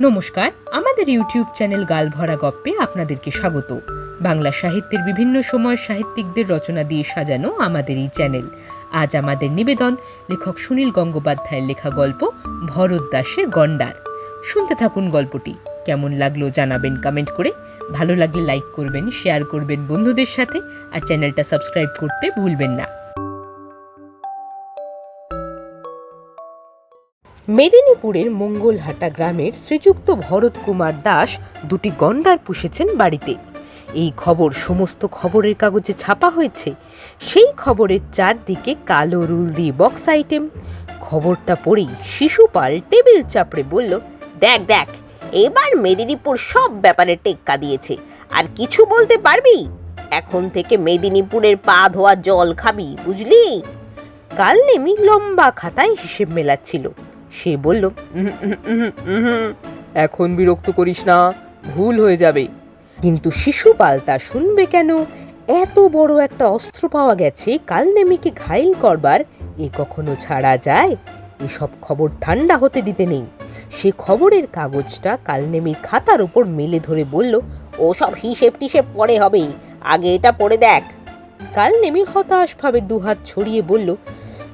নমস্কার, আমাদের YouTube channel গালভরা গপ্পে আপনাদেরকে স্বাগত। বাংলা সাহিত্যের বিভিন্ন সময় সাহিত্যিকদের রচনা দিয়ে সাজানো আমাদের এই চ্যানেল। আজ আমাদের নিবেদন লেখক সুনীল গঙ্গোপাধ্যায়ের লেখা গল্প ভরত দাসের গন্ডার। শুনতে থাকুন গল্পটি। কেমন লাগল জানাবেন কমেন্ট করে। ভালো লাগলে লাইক করবেন শেয়ার করবেন বন্ধুদের সাথে। আর চ্যানেলটা সাবস্ক্রাইব করতে ভুলবেন না। মেদিনীপুরের মঙ্গলহাটা গ্রামের শ্রীযুক্ত ভরত কুমার দাস দুটি গন্ডার পুষেছেন বাড়িতে। এই খবর সমস্ত খবরের কাগজে ছাপা হয়েছে। সেই খবরের চারদিকে কালো রুল দিয়ে বক্স আইটেম। খবরটা পড়েই শিশুপাল টেবিল চাপড়ে বলল, দেখ দেখ, এবার মেদিনীপুর সব ব্যাপারে টেক্কা দিয়েছে। আর কিছু বলতে পারবি? এখন থেকে মেদিনীপুরের পা ধোয়া জল খাবি, বুঝলি? কাল নেমি লম্বা খাতায় হিসেব মেলাচ্ছিল। সে বলল "উহুম, উহুম, উহুম, উহুম, এখন বিরক্ত করিস না ভুল হয়ে যাবে। কিন্তু শিশুপাল তা শুনবে কেন? এত বড় একটা অস্ত্র পাওয়া গেছে কাল নেমিকে ঘাইল করবার এ কখনো ছাড়া যায়? এসব খবর ঠান্ডা হতে দিতে নেই। সে খবরের কাগজটা কালনেমির খাতার উপর মেলে ধরে বলল ও সব হিসেব টিসেব পরে হবে আগে এটা পড়ে দেখ। কালনেমি হতাশভাবে দুহাত ছড়িয়ে বলল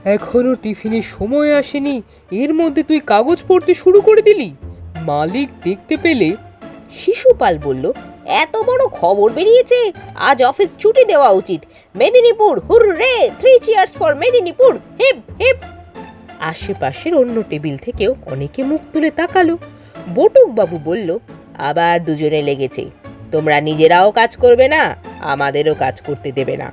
এখনও টিফিনের সময় আসেনি। এর মধ্যে তুই কাগজ পড়তে শুরু করে দিলি। মালিক দেখতে পেলে শিশুপাল বলল, এত বড় খবর বেরিয়েছে। আজ অফিস ছুটি দেওয়া উচিত। Medinipur hurray three cheers for Medinipur. Hip hip! আশেপাশের অন্য টেবিল থেকেও অনেকে মুখ তুলে তাকালো। বটুক বাবু বলল, আবার দুজনে লেগেছে। তোমরা নিজেরাও কাজ করবে না, আমাদেরও কাজ করতে দেবে না।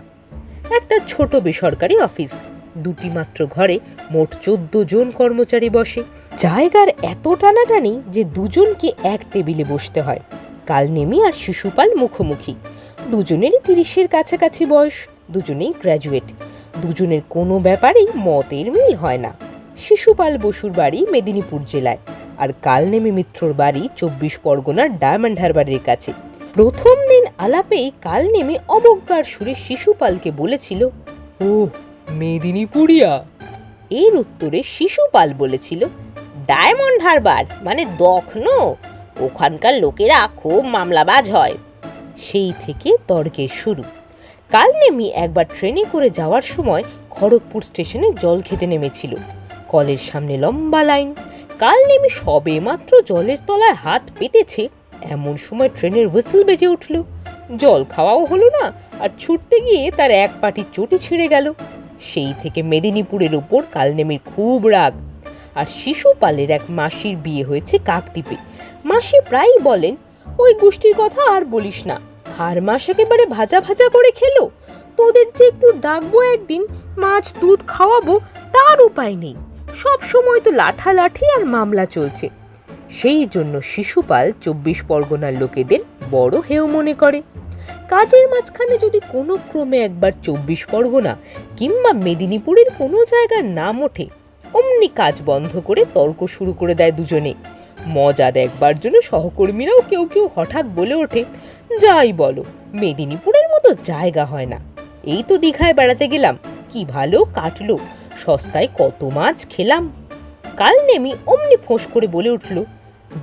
একটা ছোট বেসরকারি অফিস। দুটি মাত্র ঘরে মোট চোদ্দ জন কর্মচারী বসে। জায়গার এত টানাটানি যে দুজনকে এক টেবিলে বসতে হয়। কাল কালনেমি আর শিশুপাল মুখোমুখি। দুজনেরই তিরিশের কাছাকাছি বয়স, দুজনেই গ্র্যাজুয়েট। দুজনের কোনো ব্যাপারেই মতের মিল হয় না। শিশুপাল বসুর বাড়ি মেদিনীপুর জেলায় আর কালনেমি মিত্রর বাড়ি চব্বিশ পরগনার ডায়মন্ড হারবারের কাছে। প্রথম দিন আলাপেই কালনেমি অবজ্ঞার সুরে শিশুপালকে বলেছিল ও মেদিনীপুরিয়া। এর উত্তরে শিশুপাল বলেছিল, ডায়মন্ড হারবার মানে দখন, ওখানকার লোকেরা খুব মামলাবাজ হয়। সেই থেকে তর্কের শুরু। কাল নেমি একবার ট্রেনে করে যাওয়ার সময় খড়গপুর স্টেশনে জল খেতে নেমেছিল। কলের সামনে লম্বা লাইন। কালনেমি সবে মাত্র জলের তলায় হাত পেতেছে, এমন সময় ট্রেনের হুইসেল বেজে উঠল। জল খাওয়াও হলো না, আর ছুটতে গিয়ে তার এক পাটি চটি ছিঁড়ে গেল। সেই থেকে মেদিনীপুরের ওপর কালনেমির খুব রাগ। আর শিশুপালের এক মাসির বিয়ে হয়েছে কাকদ্বীপে। মাসি প্রায়ই বলেন, ওই গোষ্ঠীর কথা আর বলিস না। হার মাস একেবারে ভাজা ভাজা করে খেলো। তোদের যে একটু ডাকবো একদিন, মাছ দুধ খাওয়াবো, তার উপায় নেই। সব সময় তো লাঠালাঠি আর মামলা চলছে। সেই জন্য শিশুপাল চব্বিশ পরগনার লোকেদের বড় হেউ মনে করে। কাজের মাঝখানে যদি কোনো ক্রমে একবার চব্বিশ পরগনা কিংবা মেদিনীপুরের কোনো জায়গার নাম ওঠে, অমনি কাজ বন্ধ করে তর্ক শুরু করে দেয় দুজনে। মজা দেখবার জন্য সহকর্মীরাও কেউ কেউ হঠাৎ বলে ওঠে, যাই বলো, মেদিনীপুরের মতো জায়গা হয় না। এই তো দীঘায় বেড়াতে গেলাম, কি ভালো কাটলো, সস্তায় কত মাছ খেলাম। কাল নেমি অমনি ফোঁস করে বলে উঠল,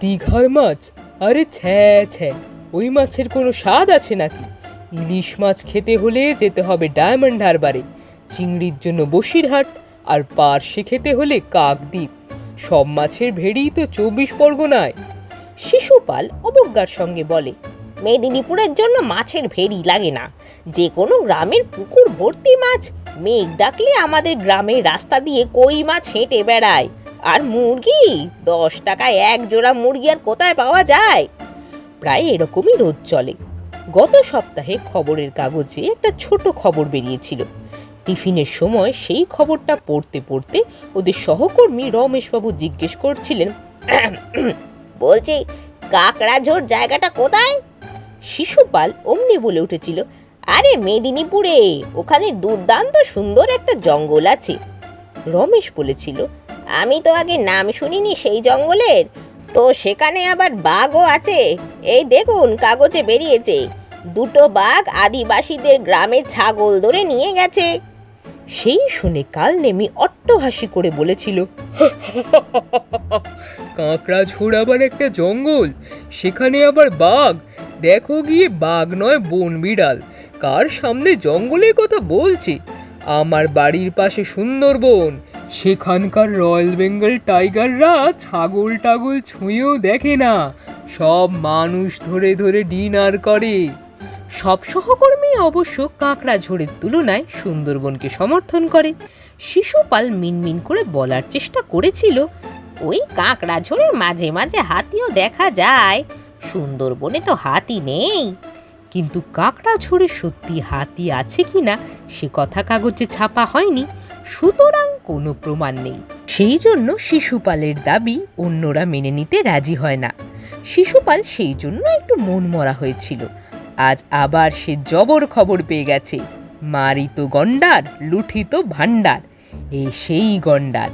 দীঘার মাছ? আরে ছ্যা ছ্যা, ওই মাছের কোনো স্বাদ আছে নাকি? ইলিশ মাছ খেতে হলে যেতে হবে ডায়মন্ড হারবারে, চিংড়ির জন্য বসিরহাট, আর পার্শে খেতে হলে কাকদ্বীপ। সব মাছের ভেড়ি তো চব্বিশ পরগনায়। শিশুপাল অবজ্ঞার সঙ্গে বলে, মেদিনীপুরের জন্য মাছের ভেড়ি লাগে না। যে কোনো গ্রামের পুকুর ভর্তি মাছ, মেঘ ডাকলে আমাদের গ্রামের রাস্তা দিয়ে কই মাছ হেঁটে বেড়ায়। আর মুরগি, দশ টাকায় এক জোড়া মুরগি আর কোথায় পাওয়া যায়? প্রায় এরকমই রোদ চলে। গত সপ্তাহে খবরের কাগজে একটা ছোট খবর বেরিয়েছিল। টিফিনের সময় সেই খবরটা পড়তে পড়তে ওদের সহকর্মী রমেশবাবু জিজ্ঞেস করছিলেন বলছি কাকড়াঝোড় জায়গাটা কোথায়? শিশুপাল অমনি বলে উঠেছিল আরে মেদিনীপুরে ওখানে দুর্দান্ত সুন্দর একটা জঙ্গল আছে। রমেশ বলেছিল আমি তো আগে নাম শুনিনি সেই জঙ্গলের। তো সেখানে আবার বাঘও আছে। এই দেখুন, কাগজে বেরিয়েছে। দুটো বাঘ আদিবাসীদের গ্রামে ছাগল ধরে নিয়ে গেছে। সেই শুনে কাল নেমি অট্টহাসি করে বলেছিল, কাঁকড়া ঝোড় আবার একটা জঙ্গল। সেখানে আবার বাঘ। দেখো গিয়ে বাঘ নয়, বন বিড়াল। কার সামনে জঙ্গলের কথা বলছে? আমার বাড়ির পাশে সুন্দরবন। সেখানকার রয়্যাল বেঙ্গল টাইগাররা ছাগল টাগল ছুঁয়েও দেখে না। সব মানুষ ধরে ধরে ডিনার করে। সব সহকর্মী অবশ্য কাঁকড়া ঝোড়ের তুলনায় সুন্দরবনকে সমর্থন করে। শিশুপাল মিনমিন করে বলার চেষ্টা করেছিল, ওই কাঁকড়া ঝোড়ে মাঝে মাঝে হাতিও দেখা যায়। সুন্দরবনে তো হাতি নেই। কিন্তু কাঁকড়া ঝোড়ে সত্যি হাতি আছে কি না সে কথা কাগজে ছাপা হয়নি। সুতরাং কোনো প্রমাণ নেই। সেই জন্য শিশুপালের দাবি অন্যরা মেনে নিতে রাজি হয় না। শিশুপাল সেই জন্য একটু মন মরা হয়েছিল। আজ আবার সে জবর খবর পেয়ে গেছে। মারিত গন্ডার লুঠিত ভাণ্ডার, এ সেই গন্ডার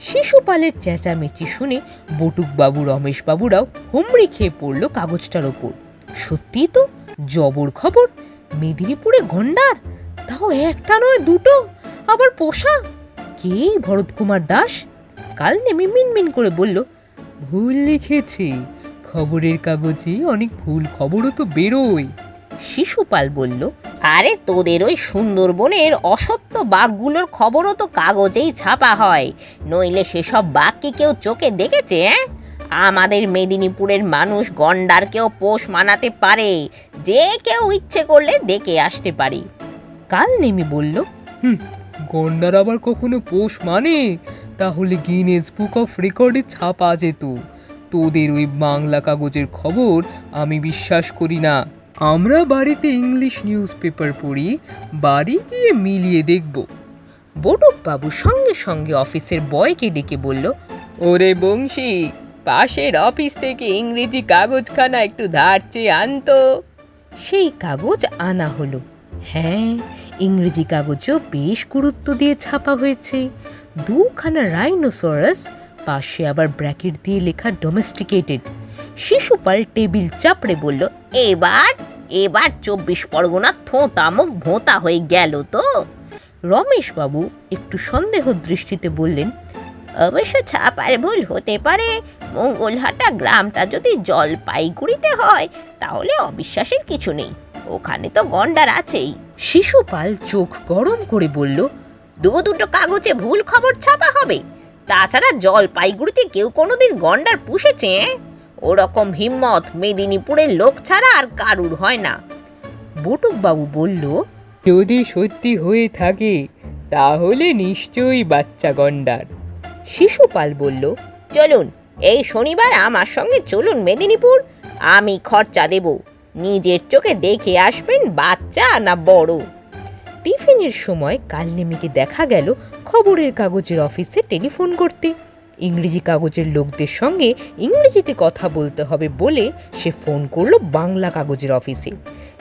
শিশুপালের চেঁচামেচি শুনে বটুকবাবু, রমেশবাবুরাও হুমড়ি খেয়ে পড়ল কাগজটার ওপর। সত্যি তো, জবর খবর? মেদিনীপুরে গন্ডার তাও একটা নয়, দুটো? আবার পোষা? কে এই ভরত কুমার দাস? কাল নেমে মিনমিন করে বলল ভুল লিখেছি। খবরের কাগজে অনেক ভুল খবরও তো বেরোয়। শিশুপাল বলল আরে তোদের ওই সুন্দরবনের অসত্য বাঘগুলোর খবরও তো কাগজেই ছাপা হয়। নইলে সেসব বাঘ কি কেউ চোখে দেখেছে হ্যাঁ আমাদের মেদিনীপুরের মানুষ গন্ডারকেও পোষ মানাতে পারে যে কেউ ইচ্ছে করলে দেখে আসতে পারে। কাল নেমে বলল গন্ডার আবার কখনো পোষ মানে? তাহলে গিনেস বুক অফ রেকর্ডে ছাপা যেত। তোদের ওই বাংলা কাগজের খবর আমি বিশ্বাস করি না। আমরা বাড়িতে ইংলিশ নিউজ পেপার পড়ি, বাড়ি গিয়ে মিলিয়ে দেখব। বটুকবাবু সঙ্গে সঙ্গে অফিসের বয়কে ডেকে বলল, ওরে বংশী, পাশের অফিস থেকে ইংরেজি কাগজখানা একটু ধার চেয়ে আনতো। সেই কাগজ আনা হলো। হ্যাঁ ইংরেজি কাগজেও বেশ গুরুত্ব দিয়ে ছাপা হয়েছে। দুখানা রাইনোসরাস পাশে আবার ব্র্যাকেট দিয়ে লেখা ডোমেস্টিকেটেড শিশুপাল টেবিল চাপড়ে বলল, এবার এবার চব্বিশ পরগনা থোঁতা মুখ ভোঁতা হয়ে গেল তো? রমেশবাবু একটু সন্দেহ দৃষ্টিতে বললেন, অবশ্য ছাপার ভুল হতে পারে। মঙ্গলহাটা গ্রামটা যদি জলপাইগুড়িতে হয়, তাহলে অবিশ্বাসের কিছু নেই। ওখানে তো গন্ডার আছেই। শিশুপাল চোখ গরম করে বলল দু দুটো কাগজে ভুল খবর ছাপা হবে। তাছাড়া জলপাইগুড়িতে কেউ কোনোদিন গন্ডার পুষেছে ওরকম হিম্মত মেদিনীপুরের লোক ছাড়া আর কারুর হয় না। বটুকবাবু বলল যদি সত্যি হয়ে থাকে তাহলে নিশ্চয়ই বাচ্চা গন্ডার। শিশুপাল বলল চলুন এই শনিবার আমার সঙ্গে চলুন মেদিনীপুর আমি খরচা দেব। নিজের চোখে দেখে আসবেন বাচ্চা না বড়। টিফিনের সময় কালনেমিকে দেখা গেল খবরের কাগজের অফিসে টেলিফোন করতে। ইংরেজি কাগজের লোকদের সঙ্গে ইংরেজিতে কথা বলতে হবে বলে সে ফোন করল বাংলা কাগজের অফিসে।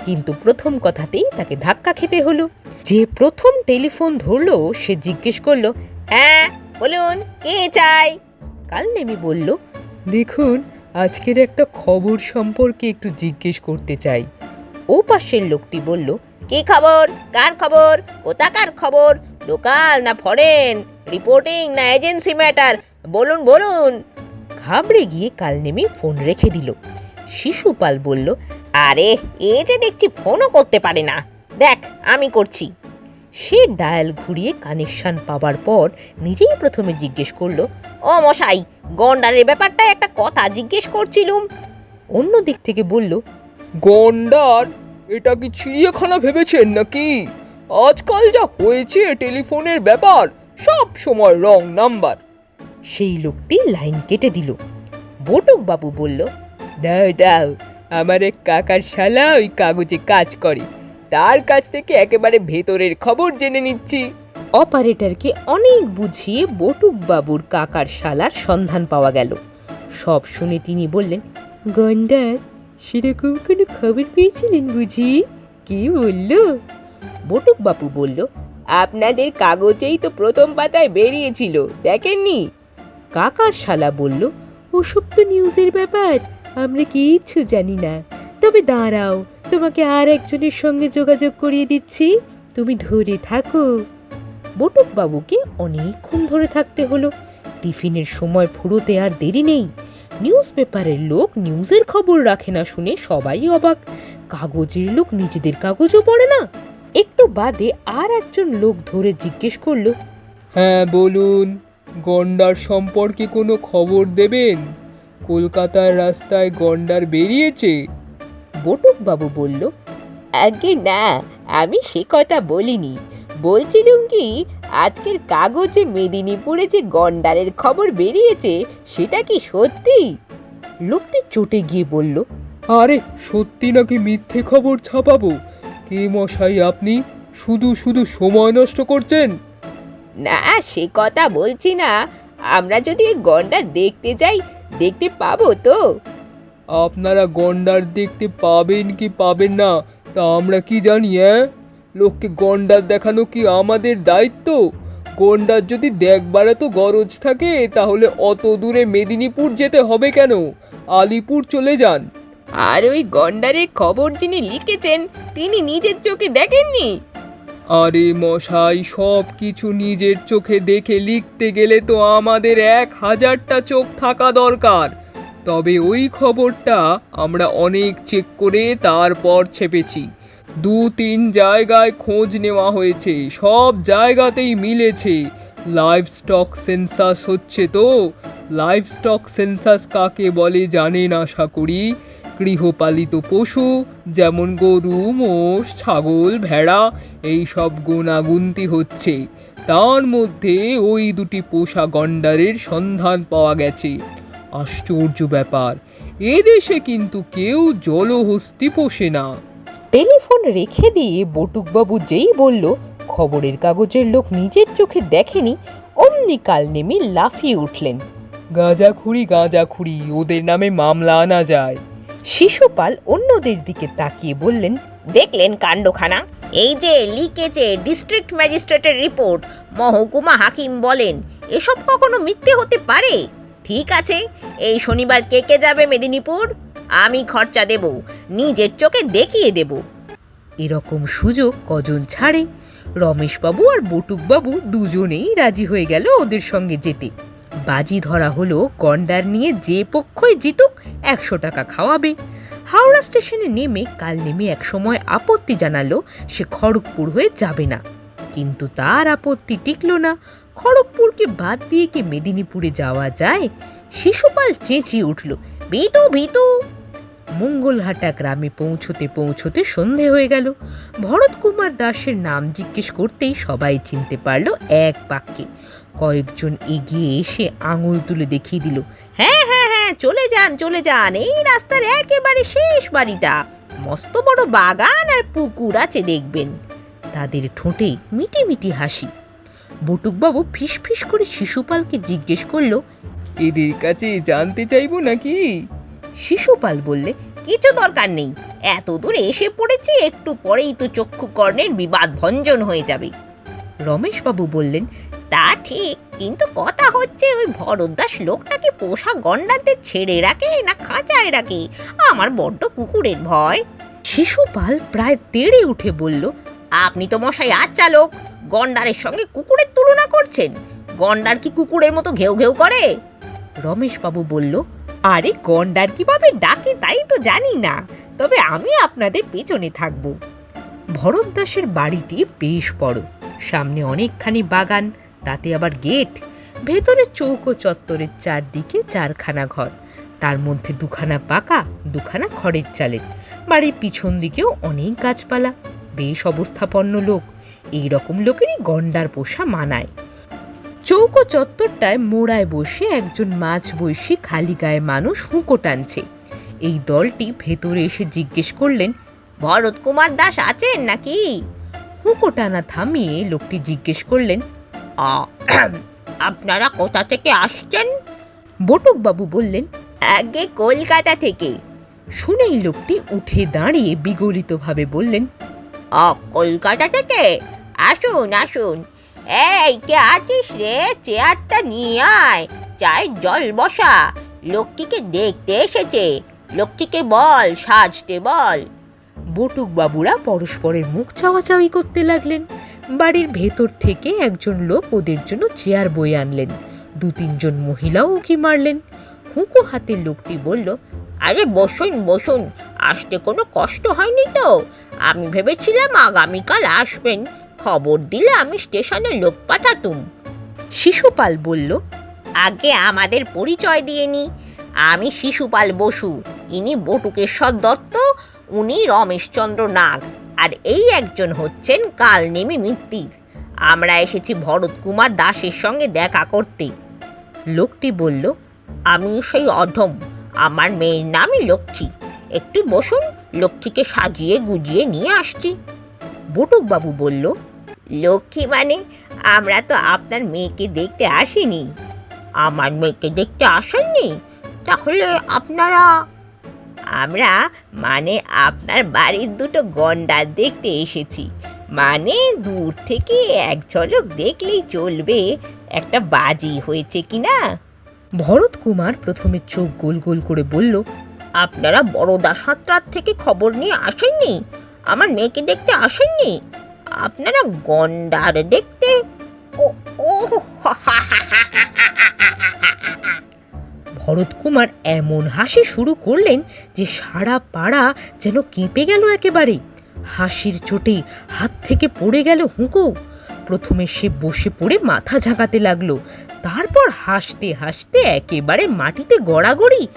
কিন্তু প্রথম কথাতেই তাকে ধাক্কা খেতে হলো। যে প্রথম টেলিফোন ধরলো, সে জিজ্ঞেস করল হ্যাঁ বলুন, কে চাই? কাল নেমি বলল, দেখুন আজকের একটা খবর সম্পর্কে একটু জিজ্ঞেস করতে চাই। ও পাশের লোকটি বলল কি খবর? কার খবর? কোথাকার খবর? লোকাল না ফরেন? রিপোর্টিং না এজেন্সি ম্যাটার? বলুন বলুন। ঘাবড়ে গিয়ে কাল নেমে ফোন রেখে দিল। শিশুপাল বলল আরে এ যে দেখছি ফোনও করতে পারে না। দেখ আমি করছি। সে ডায়াল ঘুরিয়ে কানেকশন পাওয়ার পর নিজেই প্রথমে জিজ্ঞেস করল ও মশাই গন্ডারের ব্যাপারটায় একটা কথা জিজ্ঞেস করছিলুম। অন্য দিক থেকে বলল গন্ডার এটা কি চিড়িয়াখানা ভেবেছেন নাকি? আজকাল যা হয়েছে টেলিফোনের ব্যাপার সব সময় রং নাম্বার। সেই লোকটি লাইন কেটে দিল। বটুক বাবু বলল দাও দাও আমার এক কাকার শালা ওই কাগজে কাজ করে। তার কাছ থেকে একেবারে ভেতরের খবর জেনে নিচ্ছি। অপারেটরকে অনেক বুঝিয়ে বটুক বাবুর কাকার শালার সন্ধান পাওয়া গেল। সব শুনে তিনি বললেন, গন্ডার, সেরকম কোনো খবর পেয়েছিলেন বুঝি? কি বলল? বটুক বাবু বলল, আপনাদের কাগজেই তো প্রথম পাতায় বেরিয়েছিল, দেখেননি? কাকার শালা বলল, ওসব তো নিউজের ব্যাপার, আমরা কিচ্ছু জানি না। তবে দাঁড়াও, তোমাকে আর একজনের সঙ্গে যোগাযোগ করিয়ে দিচ্ছি। তুমি ধরে থাকো। বটুক বাবুকে অনেকক্ষণ ধরে থাকতে হলো। টিফিনের সময় ফুরোতে আর দেরি নেই। নিউজ পেপারের লোক নিউজের খবর রাখে না শুনে সবাই অবাক। কাগজের লোক নিজেদের কাগজও পড়ে না। একটু বাদে আর একজন লোক ধরে জিজ্ঞেস করল হ্যাঁ বলুন, গন্ডার সম্পর্কে কোনো খবর দেবেন? কলকাতার রাস্তায় গন্ডার বেরিয়েছে। বটুক বাবু বলল আগে না আমি সে কথা বলিনি। বলছিলুম কি আজকের কাগজে মেদিনীপুরে যে গন্ডারের খবর বেরিয়েছে সেটা কি সত্যি? লোকটি চটে গিয়ে বলল আরে সত্যি নাকি মিথ্যে খবর ছাপাবো? কে মশাই আপনি? শুধু শুধু সময় নষ্ট করছেন? না সে কথা বলছি না। আমরা যদি এই গন্ডার দেখতে যাই দেখতে পাবো তো? আপনারা গন্ডার দেখতে পাবেন কি পাবেন না তা আমরা কি জানি হ্যাঁ? লোককে গন্ডার দেখানো কি আমাদের দায়িত্ব? গন্ডার যদি দেখবার তো গরজ থাকে তাহলে অত দূরে মেদিনীপুর যেতে হবে কেন? আলিপুর চলে যান। আর ওই গন্ডারের খবর যিনি লিখেছেন তিনি নিজের চোখে দেখেননি? আরে মশাই সব কিছু নিজের চোখে দেখে লিখতে গেলে তো আমাদের এক হাজারটা চোখ থাকা দরকার। তবে ওই খবরটা আমরা অনেক চেক করে তারপর ছেপেছি। দু তিন জায়গায় খোঁজ নেওয়া হয়েছে, সব জায়গাতেই মিলেছে। লাইভ স্টক সেন্সাস হচ্ছে তো? লাইভ স্টক সেন্সাস কাকে বলে জানেন আশা করি গৃহপালিত পশু, যেমন গরু, মোষ, ছাগল, ভেড়া, এই সব গুণাগুন্তি হচ্ছে। তার মধ্যে ওই দুটি পোষা গন্ডারের সন্ধান পাওয়া গেছে। আশ্চর্য ব্যাপার। এদেশে কিন্তু কেউ জলহস্তি পোষে না। টেলিফোন রেখে দিয়ে বটুকবাবু যেই বলল খবরের কাগজের লোক নিজের চোখে দেখেনি অমনি কাল নেমে লাফিয়ে উঠলেন। গাঁজাখুরি গাঁজাখুরি ওদের নামে মামলা আনা যায়। শিশুপাল অন্যদের দিকে তাকিয়ে বললেন দেখলেন কাণ্ডখানা? এই যে লিখেছে ডিস্ট্রিক্ট ম্যাজিস্ট্রেটের রিপোর্ট মহকুমা হাকিম বলেন এসব কখনো মিথ্যে হতে পারে? ঠিক আছে, এই শনিবার কে কে যাবে মেদিনীপুর? আমি খরচা দেব, নিজের চোখে দেখিয়ে দেব। এরকম সুযোগ কজন ছাড়ে? রমেশবাবু আর বটুকবাবু দুজনেই রাজি হয়ে গেল ওদের সঙ্গে যেতে। বাজি ধরা হলো গন্ডার নিয়ে যে পক্ষই জিতুক, একশো টাকা খাওয়াবে। হাওড়া স্টেশনে নেমে কাল নেমে একসময় আপত্তি জানালো সে খড়গপুর হয়ে যাবে না। কিন্তু তার আপত্তি টিকল না খড়গপুরকে বাদ দিয়ে কি মেদিনীপুরে যাওয়া যায়? শিশুপাল চেঁচিয়ে উঠল, ভিতু ভিতু! মঙ্গলহাটা গ্রামে পৌঁছতে পৌঁছতে সন্ধে হয়ে গেল। ভরত কুমার দাসের নাম জিজ্ঞেস করতেই সবাই চিনতে পারল এক বাক্যে। কয়েকজন এগিয়ে এসে আঙুল তুলে দেখিয়ে দিল হ্যাঁ হ্যাঁ হ্যাঁ চলে যান চলে যান। এই রাস্তার একেবারে শেষ বাড়িটা। মস্ত বড় বাগান আর পুকুর আছে, দেখবেন। তাদের ঠোঁটে মিটি মিটি হাসি। বটুকবাবু ফিস ফিস করে শিশুপালকে জিজ্ঞেস করল, এদের কাছে জানতে চাইব নাকি? শিশুপাল বললে, কিছু দরকার নেই। এত দূরে এসে পড়েছি, একটু পরেই তো চক্ষু কর্ণের বিবাদ ভঞ্জন হয়ে যাবে। রমেশবাবু বললেন, তা ঠিক, কিন্তু কথা হচ্ছে ওই ভরদ্দাস লোকটাকে পোষা গন্ডারদের ছেড়ে রাখে না খাঁচায় রাখে? আমার বড্ড কুকুরের ভয়। শিশুপাল প্রায় তেড়ে উঠে বলল আপনি তো মশাই আচ্ছা লোক গন্ডারের সঙ্গে কুকুরের তুলনা করছেন। গন্ডার কি কুকুরের মতো ঘেউ ঘেউ করে? রমেশবাবু বলল, আরে গন্ডার কীভাবে ডাকে তাই তো জানি না। তবে আমি আপনাদের পেছনে থাকব। ভরত দাসের বাড়িটি বেশ বড়। সামনে অনেকখানি বাগান, তাতে আবার গেট। ভেতরে চৌকো চত্বরের চারদিকে চারখানা ঘর। তার মধ্যে দুখানা পাকা, দুখানা খড়ের চালের। বাড়ির পিছন দিকেও অনেক গাছপালা। বেশ অবস্থাপন্ন লোক। এই রকম লোকেরই গন্ডার পোষা মানায়। চৌকো চত্বরটায় মোড়ায় বসে একজন মাছ বৈশী খালি গায়ে মানুষ হুঁকো টানছে। এই দলটি ভেতরে এসে জিজ্ঞেস করলেন ভরত কুমার দাস আছেন নাকি? হুঁকো টানা থামিয়ে লোকটি জিজ্ঞেস করলেন আপনারা কোথা থেকে আসছেন? বটকবাবু বললেন, আগে কলকাতা থেকে। শুনেই লোকটি উঠে দাঁড়িয়ে বিগলিতভাবে বললেন কলকাতা থেকে। আসুন আসুন। এই, কে আছিস রে? চেয়ারটা নিয়ে আয়। চায়ের জল বসা। লক্ষ্মীকে দেখতে এসেছে। লক্ষ্মীকে বল, সাজতে বল। বটুক বাবুরা পরস্পরের মুখ চাওয়াচাওয়ি করতে লাগলেন। বাড়ির ভেতর থেকে একজন লোক ওদের জন্য চেয়ার বয়ে আনলেন। দু তিনজন মহিলাও উঁকি মারলেন। হুঁকো হাতের লোকটি বলল, আরে বসুন বসুন, আসতে কোনো কষ্ট হয়নি তো। আমি ভেবেছিলাম আগামীকাল আসবেন। খবর দিলে আমি স্টেশনে লোক পাঠাতুম। শিশুপাল বলল, আগে আমাদের পরিচয় দিয়ে নি। আমি শিশুপাল বসু, ইনি বটুকেশ্বর দত্ত, উনি রমেশচন্দ্র নাগ, আর এই একজন হচ্ছেন কালনেমি মিত্তির। আমরা এসেছি ভরত কুমার দাসের সঙ্গে দেখা করতে। লোকটি বলল আমি সেই অধম। আমার মেয়ের নামই লক্ষ্মী। একটু বসুন, লক্ষ্মীকে সাজিয়ে গুজিয়ে নিয়ে আসছি। বটুকবাবু বলল, লক্ষ্মী মানে? আমরা তো আপনার মেয়েকে দেখতে আসিনি। আমার মেয়েকে দেখতে আসেননি? তাহলে আপনারা আমরা মানে আপনার বাড়ির দুটো গন্ডার দেখতে এসেছি। মানে দূর থেকে এক ঝলক দেখলেই চলবে। একটা বাজি হয়েছে কি না ভরত কুমার প্রথমে চোখ গোল গোল করে বলল, আপনারা বড়দা সাঁতরার থেকে খবর নিয়ে আসেননি? আমার মেয়েকে দেখতে আসেননি? আপনারা গন্ডার দেখতে? ও ভরত কুমার এমন হাসি শুরু করলেন যে সারা পাড়া যেন কেঁপে গেল একেবারে। হাসির চোটে হাত থেকে পড়ে গেল হুঁকো। প্রথমে সে বসে পড়ে মাথা ঝাঁকাতে লাগল। তারপর হাসতে হাসতে একেবারে মাটিতে গড়াগড়ি।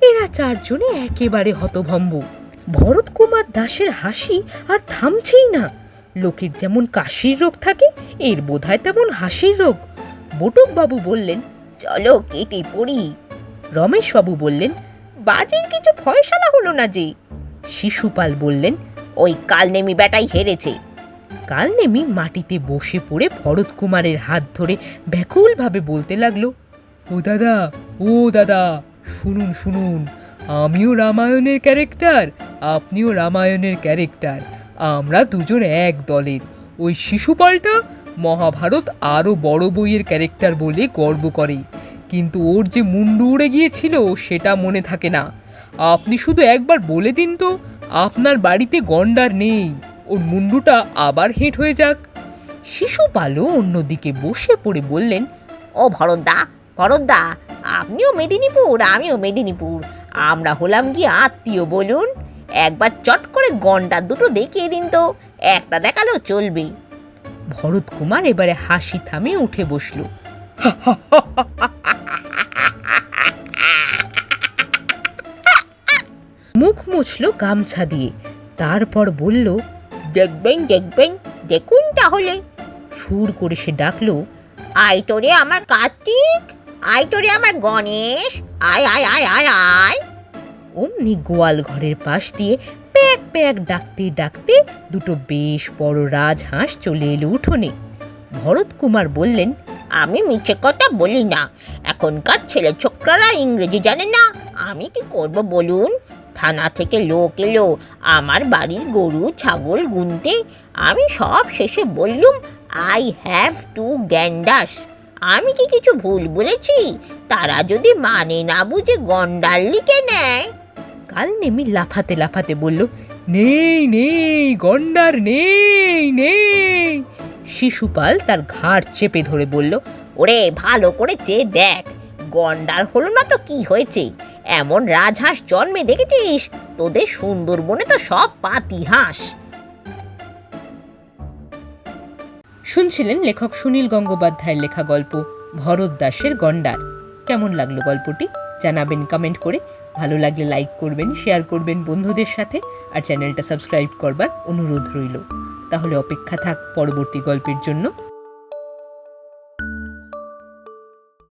এরা চারজনে একেবারে হতভম্ব। ভরত কুমার দাসের হাসি আর থামছেই না। লোকের যেমন কাশির রোগ থাকে, এর বোধহয় তেমন হাসির রোগ। বটুকবাবু বললেন, চলো কেটে পড়ি। রমেশবাবু বললেন, বাজির কিছু ফয়সালা হলো না যে? শিশুপাল বললেন, ওই কালনেমি বেটাই হেরেছে। কালনেমি মাটিতে বসে পড়ে ভরত কুমারের হাত ধরে ব্যাকুলভাবে বলতে লাগল, ও দাদা ও দাদা, শুনুন শুনুন, আমিও রামায়ণের ক্যারেক্টার, আপনিও রামায়ণের ক্যারেক্টার, আমরা দুজন এক দলের। ওই শিশুপালটা মহাভারত আরও বড় বইয়ের ক্যারেক্টার বলে গর্ব করে। কিন্তু ওর যে মুন্ডু উড়ে গিয়েছিল সেটা মনে থাকে না। আপনি শুধু একবার বলে দিন তো, আপনার বাড়িতে গন্ডার নেই। ওর মুন্ডুটা আবার হেঁট হয়ে যাক। শিশু শিশুপালও অন্যদিকে বসে পড়ে বললেন, ও ভরতদা ভরতদা, আপনিও মেদিনীপুর, আমিও মেদিনীপুর। আমরা হলাম কি আত্মীয় বলুন। একবার চট করে গন্ডার দুটো দেখিয়ে দিন তো, একটা দেখালেও চলবে ভরত কুমার এবারে হাসি থামিয়ে উঠে বসল। মুখ মুছল গামছা দিয়ে, তারপর বলল দেখবেন দেখবেন, দেখুন তাহলে। সুর করে সে ডাকলো, আয় তোরে আমার কার্তিক, আয় তোরে আমার গণেশ, আয় আয় আয় আয় আয়। অমনি গোয়াল ঘরের পাশ দিয়ে প্যাক প্যাক ডাকতে ডাকতে দুটো বেশ বড় রাজহাঁস চলে এলো উঠোনে। ভরত কুমার বললেন, আমি মিছে কথা বলি না। এখনকার ছেলে ছোকরারা ইংরেজি জানে না। আমি কি করব বলুন? থানা থেকে লোক এলো আমার বাড়ির গরু ছাগল গুনতে। আমি সব শেষে বললুম আই হ্যাভ টু গ্যান্ডাস আমি কি কিছু ভুল বলেছি? তারা যদি মানে না বুঝে গন্ডাল লিখে নেয়। কাল নেমি লাফাতে লাফাতে বলল নেই নেই গন্ডার নেই নেই। শিশুপাল তার ঘাড় চেপে ধরে বলল ওরে ভালো করে চেয়ে দেখ গন্ডার হলো না তো কি হয়েছে? এমন রাজহাঁস জন্মে দেখেছিস? তোদের সুন্দরবনে তো সব পাতি হাঁস। শুনছিলেন লেখক সুনীল গঙ্গোপাধ্যায়ের লেখা গল্প, ভরত দাসের গন্ডার। কেমন লাগল গল্পটি? জানাবেন কমেন্ট করে। ভালো লাগলে লাইক করবেন শেয়ার করবেন বন্ধুদের সাথে, আর চ্যানেলটা সাবস্ক্রাইব করবার অনুরোধ রইল। তাহলে অপেক্ষা থাক পরবর্তী গল্পের জন্য।